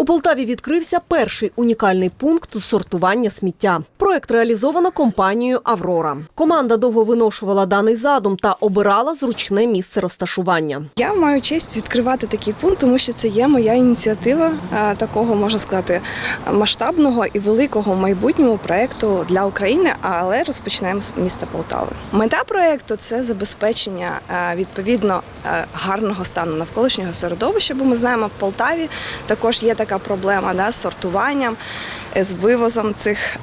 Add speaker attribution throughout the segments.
Speaker 1: У Полтаві відкрився перший унікальний пункт сортування сміття. Проект реалізовано компанією Аврора. Команда довго виношувала даний задум та обирала зручне місце розташування.
Speaker 2: Я маю честь відкривати такий пункт, тому що це є моя ініціатива такого, можна сказати, масштабного і великого в майбутньому проєкту для України, але розпочнемо з міста Полтави. Мета проєкту це забезпечення відповідно гарного стану навколишнього середовища, бо ми знаємо, в Полтаві також є така проблема да, з сортуванням, з вивозом цих,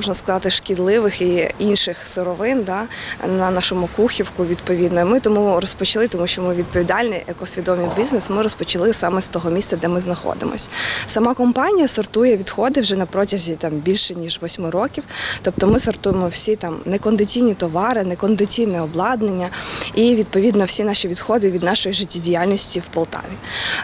Speaker 2: можна сказати, шкідливих і інших сировин да, на нашу макухівку. Відповідно, ми тому розпочали, тому що ми відповідальний екосвідомий бізнес. Ми розпочали саме з того місця, де ми знаходимося. Сама компанія сортує відходи вже на протязі там більше ніж восьми років. Тобто ми сортуємо всі там некондиційні товари, некондиційне обладнання і відповідно всі наші відходи від нашої життєдіяльності в Полтаві.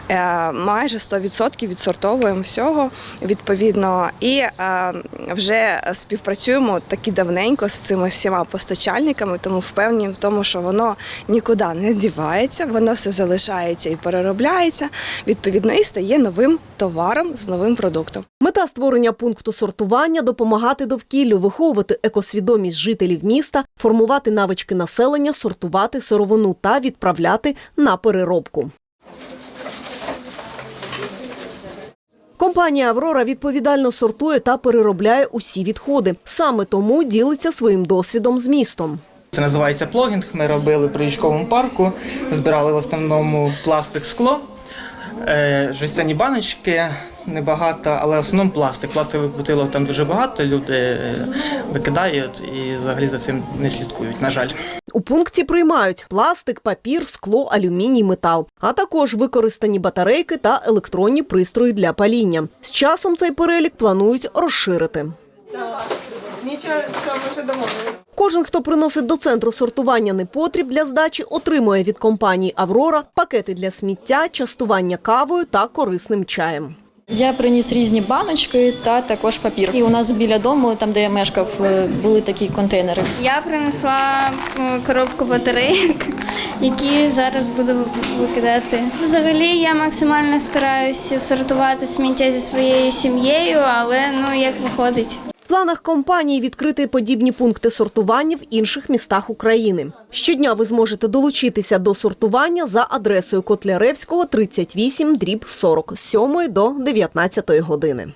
Speaker 2: Е, майже 100% відсортовуємо всього відповідно і е, вже співпрацюємо таки давненько з цими всіма постачальниками, тому впевнені в тому, що воно нікуди не дівається, воно все залишається і переробляється, відповідно, і стає новим товаром з новим продуктом.
Speaker 1: Мета створення пункту сортування допомагати довкіллю, виховувати екосвідомість жителів міста, формувати навички населення, сортувати сировину та відправляти на переробку. Компанія Аврора відповідально сортує та переробляє усі відходи. Саме тому ділиться своїм досвідом з містом.
Speaker 3: Це називається плогінг. Ми робили при річковому парку, збирали в основному пластик, скло, е, жестяні баночки небагато, але в основному пластик. Пластикових бутилок там дуже багато, люди е, викидають і взагалі за цим не слідкують, на жаль.
Speaker 1: У пункті приймають пластик, папір, скло, алюміній, метал, а також використані батарейки та електронні пристрої для паління. З часом цей перелік планують розширити.
Speaker 2: Нічого, це ми вже домовилися.
Speaker 1: Кожен, хто приносить до центру сортування непотріб для здачі, отримує від компанії Аврора пакети для сміття, частування кавою та корисним чаєм.
Speaker 4: Я приніс різні баночки та також папір. І у нас біля дому, там де я мешкав, е, були такі контейнери.
Speaker 5: Я принесла коробку батарейок, які зараз буду викидати. Взагалі я максимально стараюся сортувати сміття зі своєю сім'єю, але ну як виходить.
Speaker 1: В планах компанії відкрити подібні пункти сортування в інших містах України. Щодня ви зможете долучитися до сортування за адресою Котляревського 38, дріб 40, з 7 до 19 години.